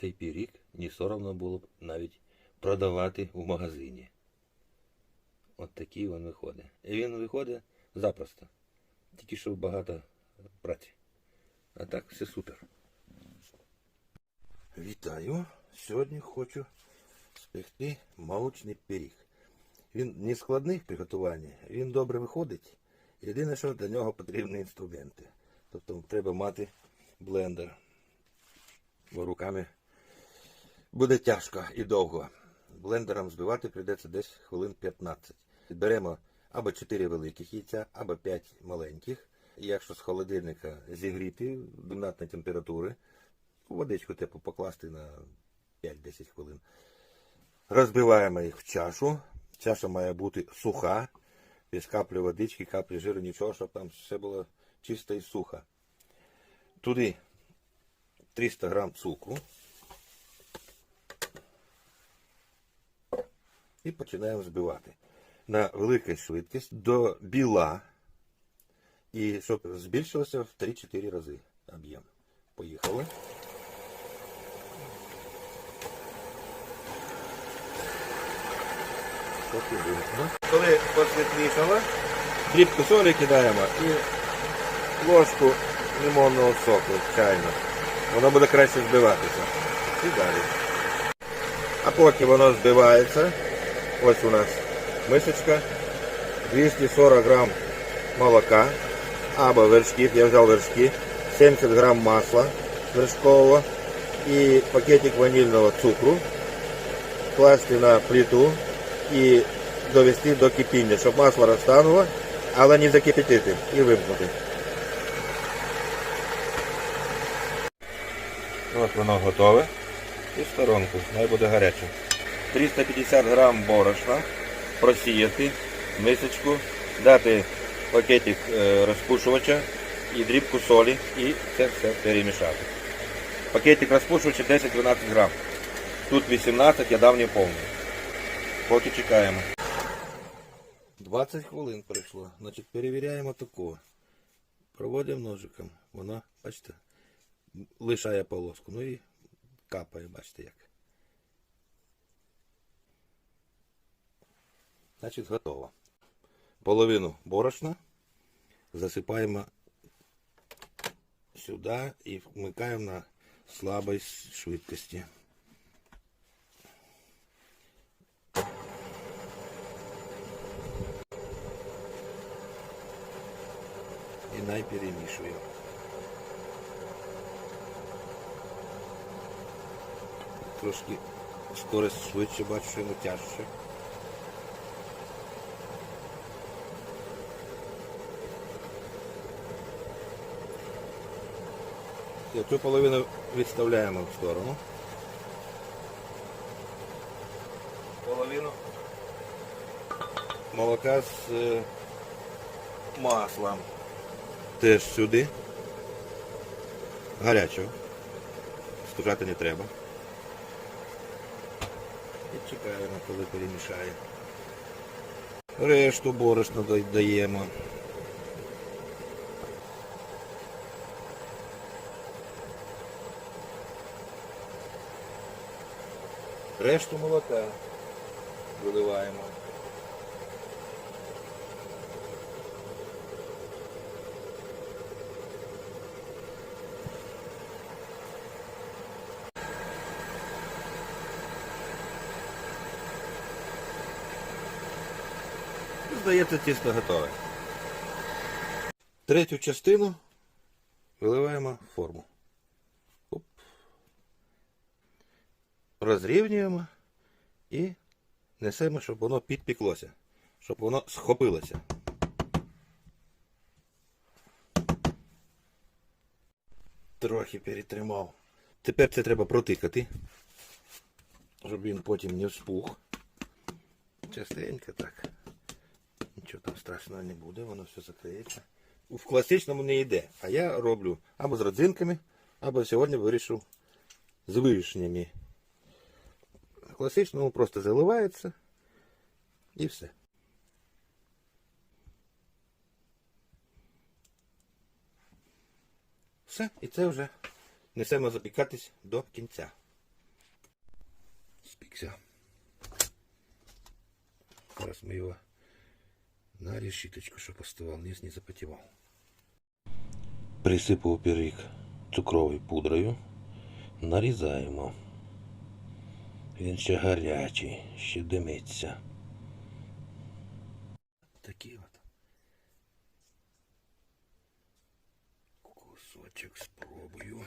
цей пиріг не соромно було б навіть продавати в магазині. От такий він виходить. І він виходить запросто. Тільки що багато праці. А так все супер. Вітаю! Сьогодні хочу спекти молочний пиріг. Він не складний в приготуванні, він добре виходить. Єдине, що для нього потрібні інструменти. Тобто треба мати блендер. Бо руками буде тяжко і довго. Блендером збивати прийдеться десь хвилин 15. Беремо або 4 великих яйця, або 5 маленьких. Якщо з холодильника зігріти кімнатної температури, водичку теплу покласти на 5-10 хвилин. Розбиваємо їх в чашу. Чаша має бути суха, без каплі водички, каплі жиру, нічого, щоб там все було чисто і сухо. Туди 300 грам цукру. І починаємо збивати. На великій швидкість до біла. І щоб збільшилося в 3-4 рази об'єм. Поїхали. Коли посвітлішало, дрібку солі кидаємо і ложку лимонного соку чайно. Воно буде краще збиватися. І далі. А поки воно збивається, ось у нас мисочка, 240 грам молока або вершків, я взяв вершки, 70 грам масла вершкового і пакетик ванільного цукру класти на плиту і довести до кипіння, щоб масло розтануло, але не закипятити і вимкнути. От воно готове. І в сторонку, най буде гаряче. 350 грам борошна просіяти мисочку, дати пакетик е, розпушувача і дрібку солі і це все перемішати. Пакетик розпушувача 10-12 грам. Тут 18, я дав не повний. Поки чекаємо. 20 хвилин пройшло. Значить, перевіряємо тако. Проводимо ножиком. Воно, бачите, лишає полоску. Ну і капає, бачите як. Значить, готово. Половину борошна засипаємо сюди і вмикаємо на слабій швидкості. І найперемішуємо. Трошки скорость швидше, бачу, що йому тяжче. І Цю половину відставляємо в сторону. Половину молока з е, маслом. Теж сюди. Гарячого. Стужати не треба. І чекаємо, коли перемішає. Решту борошна додаємо. Решту молока виливаємо. Здається, тісто готове. Третю частину виливаємо в форму. Розрівнюємо і несемо, щоб воно підпіклося, щоб воно схопилося. Трохи перетримав. Тепер це треба протикати, щоб він потім не вспух. Частенько так. Нічого там страшного не буде, воно все закриється. В класичному не йде. А я роблю або з родзинками, або сьогодні вирішив з вишнями. Класичному просто заливається і все. Все, і це вже несемо запікатись до кінця. спікся. Зараз ми його на решіточку, щоб остывал, низ не запотівав. Присипав пиріг цукровою пудрою. Нарізаємо. Він ще гарячий, ще димиться. Такі от. Кусочек спробую.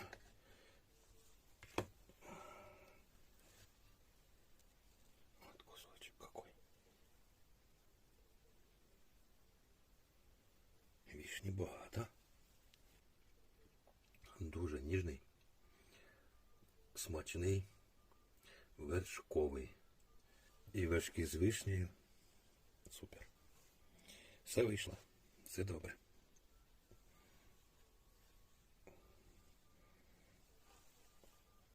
Вот кусочек какой. Вишні багато. Дуже ніжний, смачний, вершковий. І вершки з вишнею. Супер. Все вийшло. Все добре.